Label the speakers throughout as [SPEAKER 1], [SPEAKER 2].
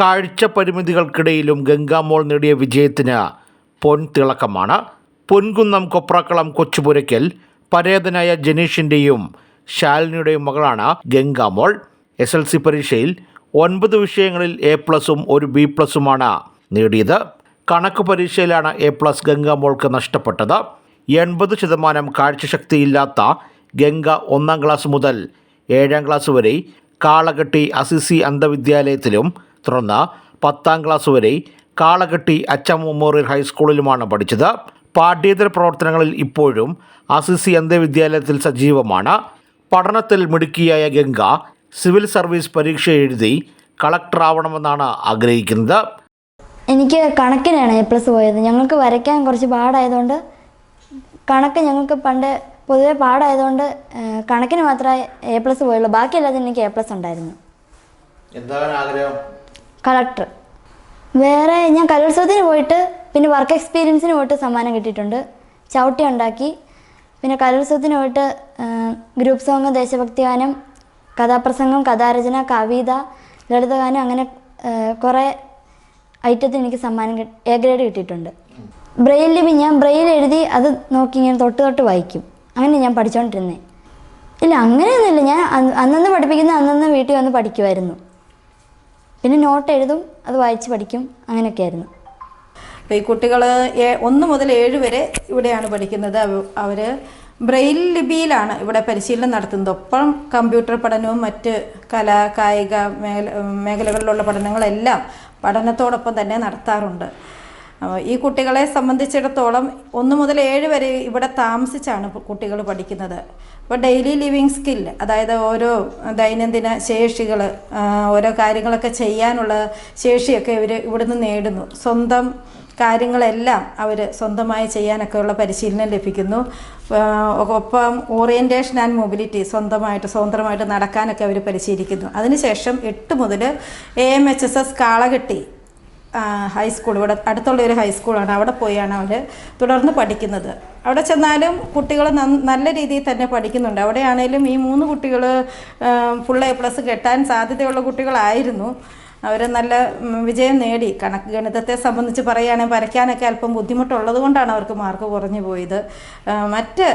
[SPEAKER 1] കാഴ്ച പരിമിതികൾക്കിടയിലും ഗംഗാമോൾ നേടിയ വിജയത്തിന് പൊൻതിളക്കമാണ്. പൊൻകുന്നം കൊപ്രാക്കളം കൊച്ചുപുരയ്ക്കൽ പരേതനായ ജനീഷിന്റെയും ശാലിനിയുടെയും മകളാണ് ഗംഗാമോൾ. എസ് എൽ സി പരീക്ഷയിൽ ഒൻപത് വിഷയങ്ങളിൽ എ പ്ലസും ഒരു ബി പ്ലസുമാണ് നേടിയത്. കണക്ക് പരീക്ഷയിലാണ് എ പ്ലസ് ഗംഗാമോൾക്ക് നഷ്ടപ്പെട്ടത്. എൺപത് ശതമാനം കാഴ്ചശക്തിയില്ലാത്ത ഗംഗ ഒന്നാം ക്ലാസ് മുതൽ ഏഴാം ക്ലാസ് വരെ കാളകെട്ടി അസിസി അന്ധവിദ്യാലയത്തിലും തുടർന്ന് പത്താം ക്ലാസ് വരെ കാളകെട്ടി അച്ച മെമ്മോറിയൽ ഹൈസ്കൂളിലുമാണ് പഠിച്ചത്. പാഠ്യേതര പ്രവർത്തനങ്ങളിൽ ഇപ്പോഴും അസിസി അന്ധവിദ്യാലയത്തിൽ സജീവമാണ്. പഠനത്തിൽ മിടുക്കിയായ ഗംഗ സിവിൽ സർവീസ് പരീക്ഷ എഴുതി കളക്ടറാവണമെന്നാണ് ആഗ്രഹിക്കുന്നത്.
[SPEAKER 2] എനിക്ക് കണക്കിനാണ് എ പ്ലസ് പോയത്. ഞങ്ങൾക്ക് വരയ്ക്കാൻ കുറച്ച് പാടായതുകൊണ്ട് കണക്ക് ഞങ്ങൾക്ക് പണ്ട് പൊതുവെ പാടായതുകൊണ്ട് കണക്കിന് മാത്രമേ എ പ്ലസ് പോയുള്ളൂ. ബാക്കി എല്ലാത്തിനും എനിക്ക് എ പ്ലസ് ഉണ്ടായിരുന്നു.
[SPEAKER 1] എന്താണ് ആഗ്രഹം
[SPEAKER 2] കളക്ടർ വേറെ ഞാൻ കലോത്സവത്തിന് പോയിട്ട് പിന്നെ വർക്ക് എക്സ്പീരിയൻസിന് പോയിട്ട് സമ്മാനം കിട്ടിയിട്ടുണ്ട്. ചവിട്ടി ഉണ്ടാക്കി. പിന്നെ കലോത്സവത്തിന് പോയിട്ട് ഗ്രൂപ്പ് സോങ് ദേശഭക്തിഗാനം കഥാപ്രസംഗം കഥാരചന കവിത ലളിതഗാനം അങ്ങനെ കുറേ ഐറ്റത്തിന് എനിക്ക് സമ്മാനം എ ഗ്രേഡ് കിട്ടിയിട്ടുണ്ട്. ബ്രെയിൽ ലിപി ഞാൻ ബ്രെയിൽ എഴുതി അത് നോക്കി ഇങ്ങനെ തൊട്ട് തൊട്ട് വായിക്കും. അങ്ങനെ ഞാൻ പഠിച്ചുകൊണ്ടിരുന്നേ ഇല്ല അങ്ങനെയൊന്നുമില്ല. ഞാൻ അന്നന്ന് പഠിപ്പിക്കുന്ന അന്നന്ന് വീട്ടിൽ വന്ന് പഠിക്കുമായിരുന്നു പിന്നെ നോട്ട് എഴുതും അത് വായിച്ച് പഠിക്കും അങ്ങനെയൊക്കെയായിരുന്നു
[SPEAKER 3] ആയിരുന്നു. ഈ കുട്ടികൾ ഒന്ന് മുതൽ ഏഴ് വരെ ഇവിടെയാണ് പഠിക്കുന്നത്. അവർ ബ്രെയിൽ ലിപിയിലാണ് ഇവിടെ പരിശീലനം നടത്തുന്നത്. ഒപ്പം കമ്പ്യൂട്ടർ പഠനവും മറ്റ് കലാ കായിക മേഖല മേഖലകളിലുള്ള പഠനങ്ങളെല്ലാം പഠനത്തോടൊപ്പം തന്നെ നടത്താറുണ്ട്. ഈ കുട്ടികളെ സംബന്ധിച്ചിടത്തോളം ഒന്ന് മുതൽ ഏഴ് വരെ ഇവിടെ താമസിച്ചാണ് കുട്ടികൾ പഠിക്കുന്നത്. അപ്പോൾ ഡെയിലി ലിവിങ് സ്കിൽ അതായത് ഓരോ ദൈനംദിന ശേഷികൾ ഓരോ കാര്യങ്ങളൊക്കെ ചെയ്യാനുള്ള ശേഷിയൊക്കെ ഇവർ ഇവിടുന്ന് നേടുന്നു. സ്വന്തം കാര്യങ്ങളെല്ലാം അവർ സ്വന്തമായി ചെയ്യാനൊക്കെയുള്ള പരിശീലനം ലഭിക്കുന്നു. ഒപ്പം ഓറിയന്റേഷൻ ആൻഡ് മൊബിലിറ്റി സ്വന്തമായിട്ട് സ്വതന്ത്രമായിട്ട് നടക്കാനൊക്കെ അവർ പരിശീലിക്കുന്നു. അതിനുശേഷം എട്ട് മുതൽ A M H S S Kalaketty high school ഇവിടെ അടുത്തുള്ള ഒരു ഹൈസ്കൂളാണ് അവിടെ പോയാണ് അവർ തുടർന്ന് പഠിക്കുന്നത്. അവിടെ ചെന്നാലും കുട്ടികൾ നല്ല രീതിയിൽ തന്നെ പഠിക്കുന്നുണ്ട്. അവിടെയാണേലും ഈ മൂന്ന് കുട്ടികൾ ഫുൾ എ പ്ലസ് കെട്ടാൻ സാധ്യതയുള്ള കുട്ടികളായിരുന്നു. അവർ നല്ല വിജയം നേടി. കണക്ക് ഗണിതത്തെ സംബന്ധിച്ച് പറയുകയാണെങ്കിൽ വരയ്ക്കാനൊക്കെ അല്പം ബുദ്ധിമുട്ടുള്ളത് കൊണ്ടാണ് അവർക്ക് മാർക്ക് കുറഞ്ഞു പോയത്. മറ്റ്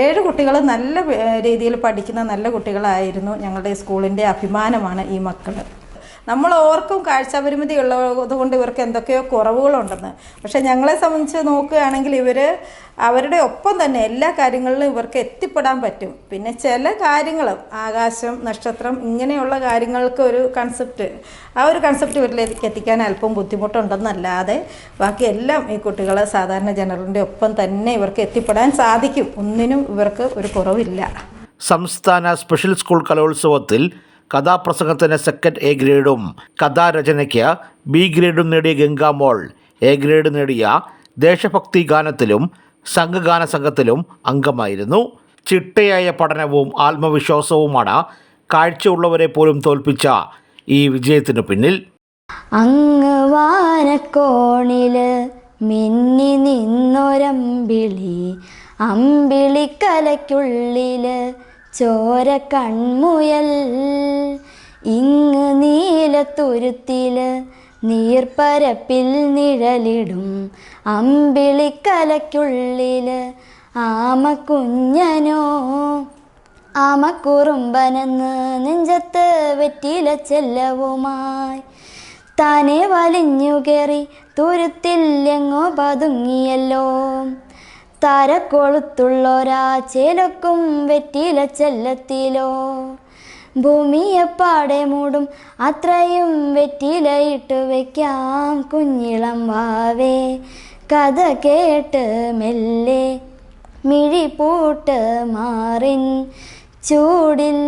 [SPEAKER 3] ഏഴ് കുട്ടികൾ നല്ല രീതിയിൽ പഠിക്കുന്ന നല്ല കുട്ടികളായിരുന്നു ഞങ്ങളുടെ സ്കൂളിന്റെ അഭിമാനമാണ് ഈ മക്കൾ നമ്മൾ ഓർക്കും കാഴ്ചപരിമിതി ഉള്ളത് കൊണ്ട് ഇവർക്ക് എന്തൊക്കെയോ കുറവുകളുണ്ടെന്ന്. പക്ഷേ ഞങ്ങളെ സംബന്ധിച്ച് നോക്കുകയാണെങ്കിൽ ഇവർ അവരുടെ ഒപ്പം തന്നെ എല്ലാ കാര്യങ്ങളിലും ഇവർക്ക് എത്തിപ്പെടാൻ പറ്റും. പിന്നെ ചില കാര്യങ്ങൾ ആകാശം നക്ഷത്രം ഇങ്ങനെയുള്ള കാര്യങ്ങൾക്ക് ഒരു കൺസെപ്റ്റ് ആ ഒരു കൺസെപ്റ്റ് ഇവരിലേക്ക് എത്തിക്കാൻ അല്പം ബുദ്ധിമുട്ടുണ്ടെന്നല്ലാതെ ബാക്കി എല്ലാം ഈ കുട്ടികൾ സാധാരണ ജനറലിന്റെ ഒപ്പം തന്നെ ഇവർക്ക് എത്തിപ്പെടാൻ സാധിക്കും. ഒന്നിനും ഇവർക്ക് ഒരു കുറവില്ല.
[SPEAKER 1] സംസ്ഥാന സ്പെഷ്യൽ സ്കൂൾ കലോത്സവത്തിൽ കഥാപ്രസംഗത്തിന് സെക്കൻഡ് എ ഗ്രേഡും കഥാരചനയ്ക്ക് ബി ഗ്രേഡും നേടിയ ഗംഗാമോൾ എ ഗ്രേഡ് നേടിയ ദേശഭക്തി ഗാനത്തിലും സംഘഗാന സംഘത്തിലും അംഗമായിരുന്നു. ചിട്ടയായ പഠനവും ആത്മവിശ്വാസവുമാണ് കാഴ്ചയുള്ളവരെ പോലും തോൽപ്പിച്ച ഈ വിജയത്തിനു പിന്നിൽ.
[SPEAKER 2] അങ്ങ് വാരക്കോണിൽ മിന്നി നിന്നൊരമ്പിളി. അമ്പിളിക്കലയ്ക്കുള്ളിൽ ചോര കൺമുയൽ. ഇങ്ങ് നീലത്തുരുത്തിൽ നീർപ്പരപ്പിൽ നിഴലിടും അമ്പിളിക്കലയ്ക്കുള്ളിൽ ആമക്കുഞ്ഞനോ. ആമക്കുറുമ്പനെന്ന് നെഞ്ചത്ത് വെറ്റില ചെല്ലവുമായി. താനെ വലിഞ്ഞു കയറി തുരുത്തില്ലെങ്ങോ പതുങ്ങിയല്ലോ. താരക്കൊളുത്തുള്ളൊരാ ചേലക്കും വെറ്റില ചെല്ലത്തിലോ. ഭൂമിയെപ്പാടെ മൂടും അത്രയും വെറ്റിലയിട്ട് വയ്ക്കാം കുഞ്ഞിളം വാവേ. കഥ കേട്ട് മെല്ലെ മിഴിപ്പൂട്ട് മാറിൻ ചൂടിൽ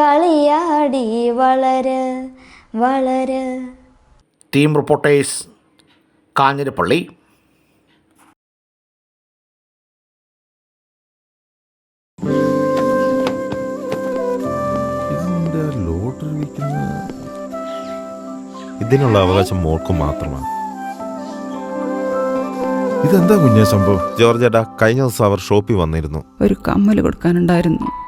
[SPEAKER 2] കളിയാടി വളര് വളര്.
[SPEAKER 1] Team reporters Kanjirappally.
[SPEAKER 4] ഇതിനുള്ള അവകാശം മോൾക്ക് മാത്രമാണ്. ഇതെന്താ കുഞ്ഞ സംഭവം?
[SPEAKER 5] ജോർജ് ഏട്ടാ കഴിഞ്ഞ ദിവസം അവർ ഷോപ്പിൽ വന്നിരുന്നു.
[SPEAKER 6] ഒരു കമ്മൽ കൊടുക്കാനുണ്ടായിരുന്നു.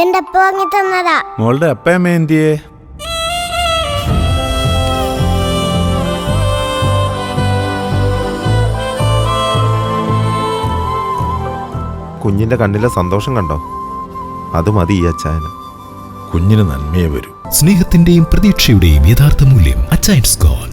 [SPEAKER 7] ഇതെന്റെ അപ്പ വാങ്ങി തന്നതാ.
[SPEAKER 4] മോളുടെ അപ്പയമ്മ എന്തിയേ?
[SPEAKER 5] കുഞ്ഞിന്റെ കണ്ണിലെ സന്തോഷം കണ്ടോ? അത് മതി ഈ അച്ചായന്.
[SPEAKER 4] കുഞ്ഞിന് നന്മയെ വരും.
[SPEAKER 8] സ്നേഹത്തിന്റെയും പ്രതീക്ഷയുടെയും യഥാർത്ഥ മൂല്യം അച്ചൈൻസ് ഗോൾഡ്.